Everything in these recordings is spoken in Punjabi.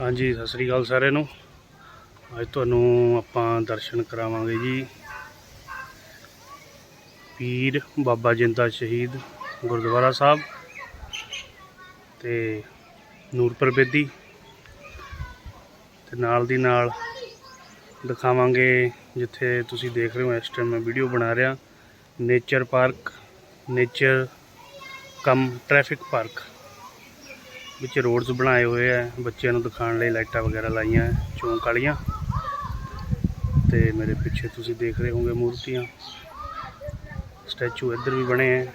ਹਾਂਜੀ, ਸਤਿ ਸ੍ਰੀ ਅਕਾਲ ਸਾਰਿਆਂ ਨੂੰ। ਅੱਜ ਤੁਹਾਨੂੰ ਆਪਾਂ ਦਰਸ਼ਨ ਕਰਾਵਾਂਗੇ ਜੀ। ਪੀਰ ਬਾਬਾ ਜਿੰਦਾ ਸ਼ਹੀਦ ਗੁਰਦੁਆਰਾ ਸਾਹਿਬ ਤੇ ਨੂਰਪੁਰ ਬੇਦੀ। ਤੇ ਨਾਲ ਦੀ ਨਾਲ ਦਿਖਾਵਾਂਗੇ ਜਿੱਥੇ ਤੁਸੀਂ ਦੇਖ ਰਹੇ ਹੋ, ਇਸ ਟਾਈਮ ਮੈਂ ਵੀਡੀਓ ਬਣਾ ਰਿਹਾ। Nature park, nature cum, traffic park. ਵਿੱਚ ਰੋਡਸ ਬਣਾਏ ਹੋਏ ਆ ਬੱਚਿਆਂ ਨੂੰ ਦਿਖਾਉਣ ਲਈ ਲਾਈਟਾਂ ਵਗੈਰਾ ਲਾਈਆਂ ਹੈ, ਚੌਂਕ ਵਾਲੀਆਂ। ਤੇ ਮੇਰੇ ਪਿੱਛੇ ਤੁਸੀਂ ਦੇਖ ਰਹੇ ਹੋਗੇ ਮੂਰਤੀਆਂ। ਸਟੈਚੂ ਇੱਧਰ ਵੀ ਬਣੇ ਹੈ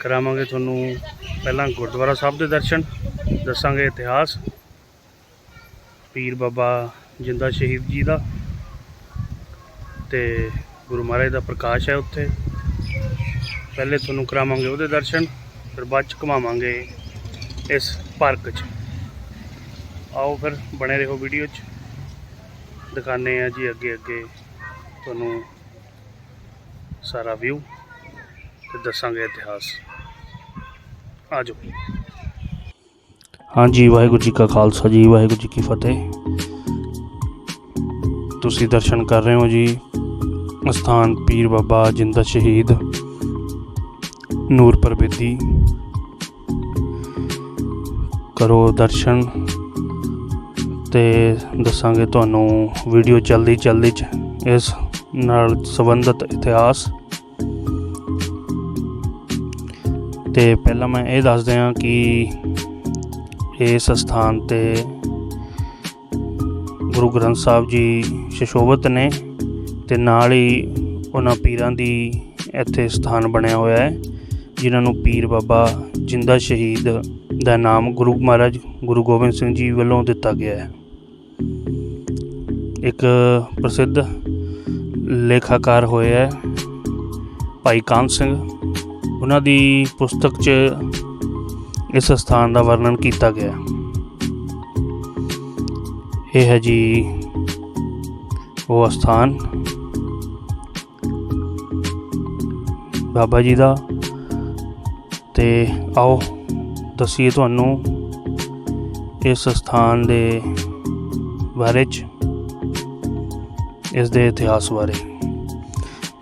ਕਰਾਵਾਂਗੇ ਤੁਹਾਨੂੰ ਪਹਿਲਾਂ ਗੁਰਦੁਆਰਾ ਸਾਹਿਬ ਦੇ ਦਰਸ਼ਨ ਦੱਸਾਂਗੇ ਇਤਿਹਾਸ। ਪੀਰ ਬਾਬਾ ਜਿੰਦਾ ਸ਼ਹੀਦ ਜੀ ਦਾ ਤੇ ਗੁਰੂ ਮਹਾਰਾਜ ਦਾ ਪ੍ਰਕਾਸ਼ ਹੈ ਉੱਥੇ। ਪਹਿਲੇ ਤੁਹਾਨੂੰ ਕਰਾਵਾਂਗੇ ਉਹਦੇ ਦਰਸ਼ਨ ਫਿਰ ਬਾਅਦ ਚ ਘੁਮਾਵਾਂਗੇ ਇਸ ਪਾਰਕ 'ਚ। ਆਓ ਫਿਰ ਬਣੇ ਰਹੋ ਵੀਡੀਓ 'ਚ। ਦਿਖਾਣੇ ਆ ਜੀ ਅੱਗੇ ਅੱਗੇ ਤੁਹਾਨੂੰ ਸਾਰਾ ਵਿਊ ਤੇ ਦੱਸਾਂਗੇ ਇਤਿਹਾਸ। ਆ ਜਾਓ ਹਾਂਜੀ ਵਾਹਿਗੁਰੂ ਜੀ ਕਾ ਖਾਲਸਾ ਜੀ, ਵਾਹਿਗੁਰੂ ਜੀ ਕੀ ਫਤਿਹ। ਤੁਸੀਂ ਦਰਸ਼ਨ ਕਰ ਰਹੇ ਹੋ ਜੀ। ਅਸਥਾਨ ਪੀਰ ਬਾਬਾ ਜਿੰਦਾ ਸ਼ਹੀਦ ਨੂਰ ਬੇਦੀ। ਕਰੋ ਦਰਸ਼ਨ ਤੇ ਦੱਸਾਂਗੇ ਤੁਹਾਨੂੰ ਵੀਡੀਓ ਜਲਦੀ ਜਲਦੀ ਚ ਇਸ ਨਾਲ ਸੰਬੰਧਿਤ ਇਤਿਹਾਸ। ਤੇ ਪਹਿਲਾਂ ਮੈਂ ਇਹ ਦੱਸ ਦਿਆਂ ਕਿ ਇਸ ਸਥਾਨ ਤੇ ਗੁਰੂ ਗ੍ਰੰਥ ਸਾਹਿਬ ਜੀ ਸ਼ਸ਼ੋਭਤ ਨੇ ਤੇ ਨਾਲ ਹੀ ਉਹਨਾਂ ਪੀਰਾਂ ਦੀ ਇੱਥੇ ਸਥਾਨ ਬਣਿਆ ਹੋਇਆ ਹੈ, ਜਿਨ੍ਹਾਂ ਨੂੰ ਪੀਰ ਬਾਬਾ ਜਿੰਦਾ ਸ਼ਹੀਦ ਦਾ ਨਾਮ ਗੁਰੂ ਮਹਾਰਾਜ ਗੁਰੂ ਗੋਬਿੰਦ ਸਿੰਘ ਜੀ ਵੱਲੋਂ ਦਿੱਤਾ ਗਿਆ ਹੈ। ਇੱਕ ਪ੍ਰਸਿੱਧ ਲੇਖਾਕਾਰ ਹੋਏ ਹੈ ਭਾਈ ਕਾਨ ਸਿੰਘ। ਉਹਨਾਂ ਦੀ ਪੁਸਤਕ 'ਚ ਇਸ ਸਥਾਨ ਦਾ ਵਰਣਨ ਕੀਤਾ ਗਿਆ ਇਹ ਹੈ ਜੀ ਉਹ ਸਥਾਨ ਬਾਬਾ ਜੀ ਦਾ। ਤੇ ਆਓ ਦੱਸੀਏ ਤੁਹਾਨੂੰ ਇਸ ਸਥਾਨ ਦੇ ਬਾਰੇ ਚ, ਇਸ ਦੇ ਇਤਿਹਾਸ ਬਾਰੇ।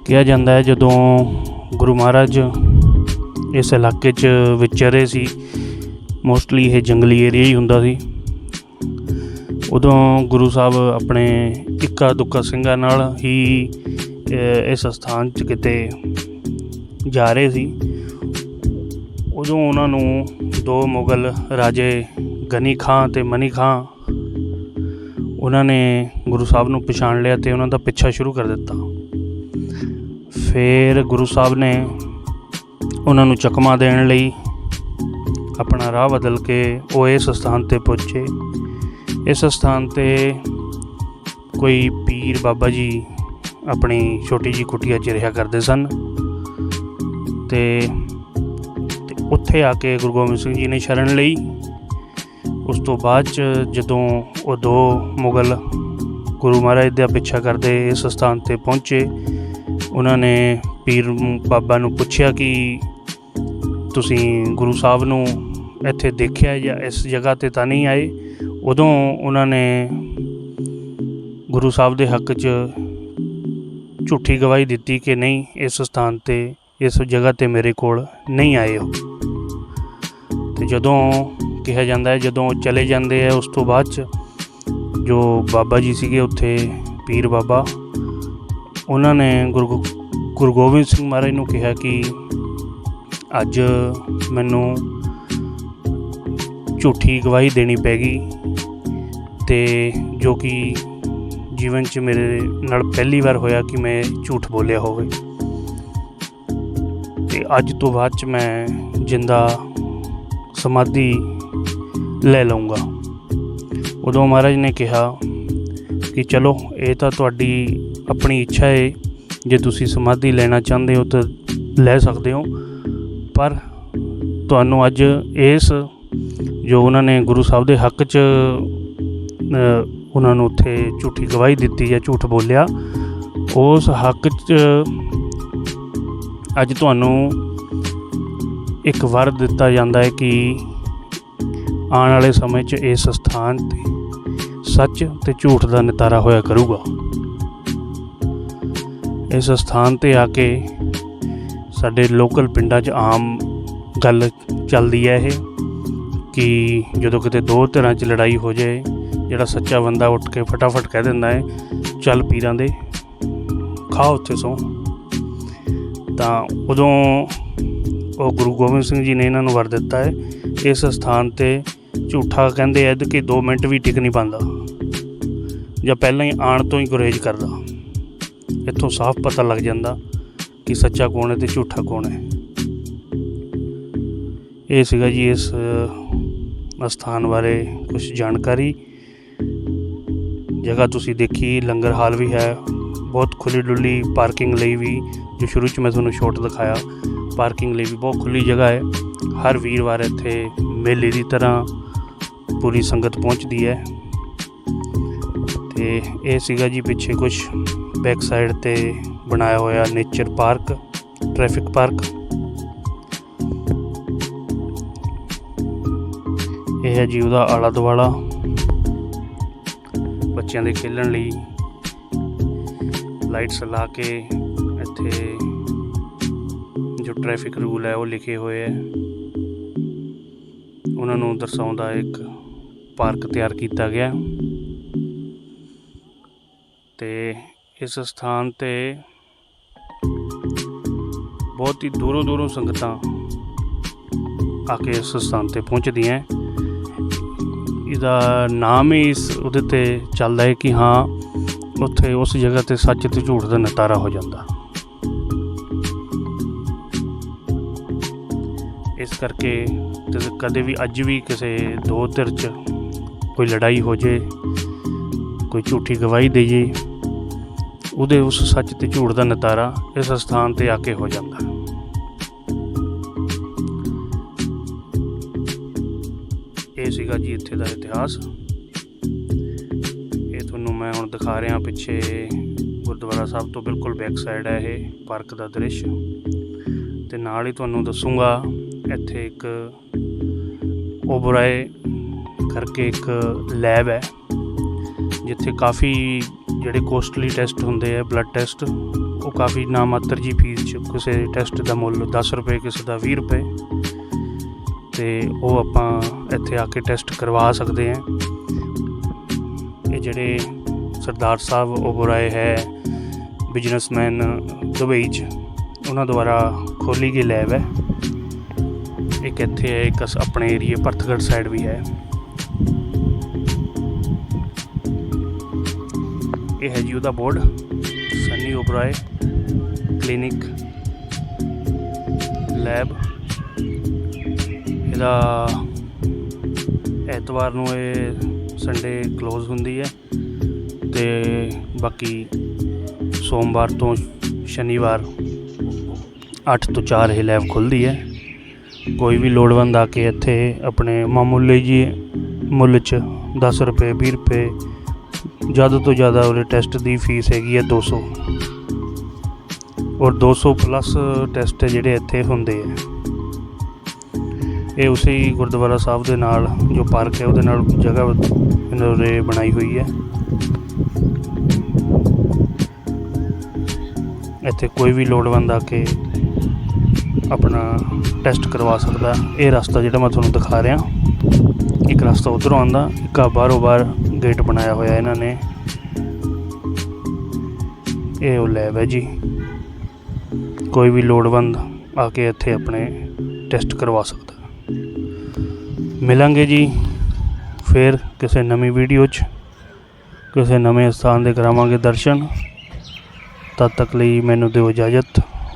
ਕਿਹਾ ਜਾਂਦਾ ਹੈ ਜਦੋਂ ਗੁਰੂ ਮਹਾਰਾਜ ਇਸ ਇਲਾਕੇ 'ਚ ਵਿਚਰੇ ਸੀ ਮੋਸਟਲੀ ਇਹ ਜੰਗਲੀ ਏਰੀਆ ਹੀ ਹੁੰਦਾ ਸੀ। ਉਦੋਂ ਗੁਰੂ ਸਾਹਿਬ ਆਪਣੇ ਇੱਕਾ ਦੁੱਕਾ ਸਿੰਘਾਂ ਨਾਲ ਹੀ ਇਸ ਸਥਾਨ 'ਚ ਕਿਤੇ ਜਾ ਰਹੇ ਸੀ। ਉਦੋਂ ਉਹਨਾਂ ਨੂੰ ਦੋ ਮੁਗਲ ਰਾਜੇ ਗਨੀ ਖਾਂ ਤੇ ਮਨੀ ਖਾਂ, ਉਹਨਾਂ ਨੇ ਗੁਰੂ ਸਾਹਿਬ ਨੂੰ ਪਛਾਣ ਲਿਆ ਤੇ ਉਹਨਾਂ ਦਾ ਪਿੱਛਾ ਸ਼ੁਰੂ ਕਰ ਦਿੱਤਾ। ਫਿਰ ਗੁਰੂ ਸਾਹਿਬ ਨੇ ਉਹਨਾਂ ਨੂੰ ਚਕਮਾ ਦੇਣ ਲਈ ਆਪਣਾ ਰਾਹ ਬਦਲ ਕੇ ਉਹ ਇਸ ਸਥਾਨ ਤੇ ਪਹੁੰਚੇ। ਇਸ ਸਥਾਨ ਤੇ ਕੋਈ ਪੀਰ ਬਾਬਾ ਜੀ ਆਪਣੀ ਛੋਟੀ ਜੀ ਕੁਟੀਆ 'ਚ ਰਿਹਾ ਕਰਦੇ ਸਨ ਤੇ ਉੱਥੇ ਆ ਕੇ ਗੁਰੂ ਗੋਬਿੰਦ ਸਿੰਘ ਜੀ ਨੇ ਸ਼ਰਨ ਲਈ। ਉਸ ਤੋਂ ਬਾਅਦ ਚ ਜਦੋਂ ਉਹ ਦੋ ਮੁਗਲ ਗੁਰੂ ਮਹਾਰਾਜ ਦਾ ਪਿੱਛਾ ਕਰਦੇ ਇਸ ਸਥਾਨ ਤੇ ਪਹੁੰਚੇ, ਉਹਨਾਂ ਨੇ ਪੀਰ ਬਾਬਾ ਨੂੰ ਪੁੱਛਿਆ ਕਿ ਤੁਸੀਂ ਗੁਰੂ ਸਾਹਿਬ ਨੂੰ ਇੱਥੇ ਦੇਖਿਆ ਜਾਂ ਇਸ ਜਗ੍ਹਾ ਤੇ ਤਾਂ ਨਹੀਂ ਆਏ? ਉਦੋਂ ਉਹਨਾਂ ਨੇ ਗੁਰੂ ਸਾਹਿਬ ਦੇ ਹੱਕ 'ਚ ਝੂਠੀ ਗਵਾਹੀ ਦਿੱਤੀ ਕਿ ਨਹੀਂ, ਇਸ ਸਥਾਨ ਤੇ ਇਸ ਜਗ੍ਹਾ ਤੇ ਮੇਰੇ ਕੋਲ ਨਹੀਂ ਆਏ ਹੋ ਤੇ ਜਦੋਂ ਕਿਹਾ ਜਾਂਦਾ ਹੈ, ਜਦੋਂ ਚਲੇ ਜਾਂਦੇ ਆ ਉਸ ਤੋਂ ਬਾਅਦ ਚ ਜੋ ਬਾਬਾ ਜੀ ਸੀਗੇ ਉੱਥੇ, ਪੀਰ ਬਾਬਾ, ਉਹਨਾਂ ਨੇ ਗੁਰੂ ਗੁਰੂ ਗੋਬਿੰਦ ਸਿੰਘ ਮਹਾਰਾਜ ਨੂੰ ਕਿਹਾ ਕਿ ਅੱਜ ਮੈਨੂੰ ਝੂਠੀ ਗਵਾਹੀ ਦੇਣੀ ਪੈ ਗਈ ਤੇ ਜੋ ਕਿ ਜੀਵਨ 'ਚ ਮੇਰੇ ਨਾਲ ਪਹਿਲੀ ਵਾਰ ਹੋਇਆ ਕਿ ਮੈਂ ਝੂਠ ਬੋਲਿਆ ਹੋਵੇ। ਤੇ ਅੱਜ ਤੋਂ ਬਾਅਦ 'ਚ ਮੈਂ ਜਿੰਦਾ ਸਮਾਧੀ ਲੈ ਲਵਾਂਗਾ ਉਦੋਂ ਮਹਾਰਾਜ ਨੇ ਕਿਹਾ ਕਿ ਚਲੋ, ਇਹ ਤਾਂ ਤੁਹਾਡੀ ਆਪਣੀ ਇੱਛਾ ਹੈ ਜੇ ਤੁਸੀਂ ਸਮਾਧੀ ਲੈਣਾ ਚਾਹੁੰਦੇ ਹੋ ਤਾਂ ਲੈ ਸਕਦੇ ਹੋ। ਪਰ ਤੁਹਾਨੂੰ ਅੱਜ ਇਸ ਜੋ ਉਹਨਾਂ ਨੇ ਗੁਰੂ ਸਾਹਿਬ ਦੇ ਹੱਕ 'ਚ ਉਹਨਾਂ ਨੂੰ ਉੱਥੇ ਝੂਠੀ ਗਵਾਹੀ ਦਿੱਤੀ ਜਾਂ ਝੂਠ ਬੋਲਿਆ, ਉਸ ਹੱਕ 'ਚ ਅੱਜ ਤੁਹਾਨੂੰ ਇੱਕ ਵਰ ਦਿੱਤਾ ਜਾਂਦਾ ਹੈ ਕਿ ਆਉਣ ਵਾਲੇ ਸਮੇਂ 'ਚ ਇਸ ਸਥਾਨ ਤੇ ਸੱਚ ਤੇ ਝੂਠ ਦਾ ਨਿਤਾਰਾ ਹੋਇਆ ਕਰੂਗਾ। ਇਸ ਸਥਾਨ ਤੇ ਆ ਕੇ ਸਾਡੇ ਲੋਕਲ ਪਿੰਡਾਂ 'ਚ ਆਮ ਗੱਲ ਚੱਲਦੀ ਹੈ ਇਹ ਕਿ ਜਦੋਂ ਕਿਤੇ ਦੋ ਧਿਰਾਂ 'ਚ ਲੜਾਈ ਹੋ ਜਾਏ, ਜਿਹੜਾ ਸੱਚਾ ਬੰਦਾ ਉੱਠ ਕੇ ਫਟਾਫਟ ਕਹਿ ਦਿੰਦਾ ਹੈ, ਚੱਲ ਪੀਰਾਂ ਦੇ ਖਾ ਉੱਥੇ ਸੋ ਤਾਂ ਉਦੋਂ ਉਹ ਗੁਰੂ ਗੋਬਿੰਦ ਸਿੰਘ ਜੀ ਨੇ ਇਹਨਾਂ ਨੂੰ ਵਰ ਦਿੱਤਾ ਹੈ। ਇਸ ਸਥਾਨ ਤੇ ਝੂਠਾ ਕਹਿੰਦੇ ਐ ਕਿ 2 ਮਿੰਟ ਵੀ ਟਿਕ ਨਹੀਂ ਪਾਉਂਦਾ। ਜਾਂ ਪਹਿਲਾਂ ਹੀ ਆਣ ਤੋਂ ਹੀ ਗੁਰੇਜ ਕਰਦਾ। ਇੱਥੋਂ ਸਾਫ਼ ਪਤਾ ਲੱਗ ਜਾਂਦਾ ਕਿ ਸੱਚਾ ਕੌਣ ਹੈ ਤੇ ਝੂਠਾ ਕੌਣ ਹੈ। ਇਹ ਸੀਗਾ ਜੀ ਇਸ ਅ, ਸਥਾਨ ਬਾਰੇ ਕੁਝ ਜਾਣਕਾਰੀ। ਜਗ੍ਹਾ ਤੁਸੀਂ ਦੇਖੀ ਲੰਗਰ ਹਾਲ ਵੀ ਹੈ। ਬਹੁਤ ਖੁੱਲੀ ਡੁੱਲੀ ਪਾਰਕਿੰਗ ਲਈ ਵੀ ਜੋ ਸ਼ੁਰੂ 'ਚ ਮੈਂ ਤੁਹਾਨੂੰ ਸ਼ੋਟ ਦਿਖਾਇਆ ਪਾਰਕਿੰਗ ਲਈ ਵੀ ਬਹੁਤ ਖੁੱਲੀ ਜਗ੍ਹਾ ਹੈ। ਹਰ ਵੀਰਵਾਰ ਇੱਥੇ ਮੇਲੇ ਦੀ ਤਰ੍ਹਾਂ ਪੂਰੀ ਸੰਗਤ ਪਹੁੰਚਦੀ ਹੈ। ਤੇ ਇਹ ਸੀਗਾ ਜੀ ਪਿੱਛੇ ਕੁਝ ਬੈਕ ਸਾਈਡ ਤੇ ਬਣਾਇਆ ਹੋਇਆ ਨੇਚਰ ਪਾਰਕ ਟ੍ਰੈਫਿਕ ਪਾਰਕ ਇਹ ਹੈ ਜੀ ਉਹਦਾ ਆਲਾ ਦੁਆਲਾ ਬੱਚਿਆਂ ਦੇ ਖੇਡਣ ਲਈ। ਲਾਈਟਸ ਲਾ ਕੇ ਇੱਥੇ ਜੋ ਟ੍ਰੈਫਿਕ ਰੂਲ ਹੈ ਉਹ ਲਿਖੇ ਹੋਏ ਹੈ। ਉਹਨਾਂ ਨੂੰ ਦਰਸਾਉਂਦਾ ਇੱਕ ਪਾਰਕ ਤਿਆਰ ਕੀਤਾ ਗਿਆ। ਤੇ ਇਸ ਸਥਾਨ ਤੇ ਬਹੁਤ ਹੀ ਦੂਰੋਂ ਦੂਰੋਂ ਸੰਗਤਾਂ ਆ ਕੇ ਇਸ ਸਥਾਨ ਤੇ ਪਹੁੰਚਦੀਆਂ ਇਹਦਾ ਨਾਮ ਹੀ ਇਸ ਉਹਦੇ ਤੇ ਚੱਲਦਾ ਹੈ ਕਿ ਹਾਂ, ਉੱਥੇ ਉਸ ਜਗ੍ਹਾ ਤੇ ਸੱਚ ਤੇ ਝੂਠ ਦਾ ਨਤਾਰਾ ਹੋ ਜਾਂਦਾ। ਇਸ ਕਰਕੇ ਕਦੇ ਵੀ ਅੱਜ ਵੀ ਕਿਸੇ ਦੋ ਧਿਰ 'ਚ ਕੋਈ ਲੜਾਈ ਹੋ ਜੇ, ਕੋਈ ਝੂਠੀ ਗਵਾਹੀ ਦੇ ਜੇ ਉਹਦੇ ਉਸ ਸੱਚ ਤੇ ਝੂਠ ਦਾ ਨਤਾਰਾ ਇਸ ਸਥਾਨ ਤੇ ਆ ਕੇ ਹੋ ਜਾਂਦਾ। ਇਹ ਸੀਗਾ ਜੀ ਇੱਥੇ ਦਾ ਇਤਿਹਾਸ। ਇਹ ਤੁਹਾਨੂੰ ਮੈਂ ਹੁਣ ਦਿਖਾ ਰਿਹਾ ਪਿੱਛੇ ਗੁਰਦੁਆਰਾ ਸਾਹਿਬ ਤੋਂ ਬਿਲਕੁਲ ਬੈਕ ਸਾਈਡ ਹੈ ਇਹ, ਪਾਰਕ ਦਾ ਦ੍ਰਿਸ਼। ਤੇ ਨਾਲ ਹੀ ਤੁਹਾਨੂੰ ਦੱਸੂਗਾ ਇੱਥੇ ਇੱਕ ਓਬਰਾਏ ਕਰਕੇ ਇੱਕ ਲੈਬ ਹੈ, ਜਿੱਥੇ ਕਾਫੀ ਜਿਹੜੇ ਕੋਸਟਲੀ ਟੈਸਟ ਹੁੰਦੇ ਆ ਬਲੱਡ ਟੈਸਟ ਉਹ ਕਾਫੀ ਨਾਮਾਤਰ ਜੀ ਫੀਸ ਚ ਕਿਸੇ ਟੈਸਟ ਦਾ ਮੁੱਲ 10 ਰੁਪਏ, ਕਿਸੇ ਦਾ 20 ਰੁਪਏ, ਤੇ ਉਹ ਆਪਾਂ ਇੱਥੇ ਆ ਕੇ ਟੈਸਟ ਕਰਵਾ ਸਕਦੇ ਹਾਂ। ਇਹ ਜਿਹੜੇ ਸਰਦਾਰ ਸਾਹਿਬ ਓਬਰਾਏ ਹੈ ਬਿਜ਼ਨਸਮੈਨ ਦੁਬਈ 'ਚ, ਉਹਨਾਂ ਦੁਆਰਾ ਖੋਲੀ ਗਈ ਲੈਬ ਹੈ। ਇੱਕ ਇੱਥੇ ਹੈ, ਇੱਕ ਅਸ- ਆਪਣੇ ਏਰੀਏ ਭਰਤਗੜ ਸਾਈਡ ਵੀ ਹੈ। ਇਹ ਹੈ ਜੀ ਉਹਦਾ board, Sunny Oberoi clinic lab. ਇਹਦਾ ਐਤਵਾਰ ਨੂੰ ਇਹ ਸੰਡੇ ਕਲੋਜ਼ ਹੁੰਦੀ ਹੈ ਤੇ ਬਾਕੀ ਸੋਮਵਾਰ ਤੋਂ ਸ਼ਨੀਵਾਰ 8 ਤੋਂ 4 ਇਹ ਲੈਬ ਖੁੱਲਦੀ ਹੈ। ਕੋਈ ਵੀ ਲੋੜਵੰਦ ਆ ਕੇ ਇੱਥੇ ਆਪਣੇ ਮਾਮੂਲੀ ਜੀ ਮੁੱਲ 'ਚ 10 ਰੁਪਏ 20 ਰੁਪਏ ਜ਼ਿਆਦਾ ਤੋਂ ਜ਼ਿਆਦਾ ਉਹਦੇ ਟੈਸਟ ਦੀ ਫੀਸ ਹੈਗੀ ਹੈ 200 ਔਰ 200 ਪਲੱਸ ਟੈਸਟ ਜਿਹੜੇ ਇੱਥੇ ਹੁੰਦੇ ਆ। ਇਹ ਉਸੇ ਗੁਰਦੁਆਰਾ ਸਾਹਿਬ ਦੇ ਨਾਲ ਜੋ ਪਾਰਕ ਹੈ, ਉਹਦੇ ਨਾਲ ਜਗ੍ਹਾ ਇਹਨਾਂ ਨੇ ਬਣਾਈ ਹੋਈ ਹੈ। ਇੱਥੇ ਕੋਈ ਵੀ ਲੋੜਵੰਦ ਆ ਕੇ ਆਪਣਾ ਟੈਸਟ ਕਰਵਾ ਸਕਦਾ। ਇਹ ਰਸਤਾ ਜਿਹੜਾ ਮੈਂ ਤੁਹਾਨੂੰ ਦਿਖਾ ਰਿਹਾ, ਇੱਕ ਰਸਤਾ ਉਧਰੋਂ ਆਉਂਦਾ, ਇੱਕ ਆ ਬਾਹਰੋਂ ਬਾਹਰ ਗੇਟ ਬਣਾਇਆ ਹੋਇਆ ਇਹਨਾਂ ਨੇ। ਇਹ ਉਹ ਲੈਬ ਹੈ ਜੀ। ਕੋਈ ਵੀ ਲੋੜਵੰਦ ਆ ਕੇ ਇੱਥੇ ਆਪਣੇ ਟੈਸਟ ਕਰਵਾ ਸਕਦਾ। ਮਿਲਾਂਗੇ ਜੀ ਫਿਰ ਕਿਸੇ ਨਵੀਂ ਵੀਡੀਓ 'ਚ। ਕਿਸੇ ਨਵੇਂ ਸਥਾਨ ਦੇ ਕਰਾਵਾਂਗੇ ਦਰਸ਼ਨ। ਤਦ ਤੱਕ ਲਈ ਮੈਨੂੰ ਦਿਓ ਇਜਾਜ਼ਤ।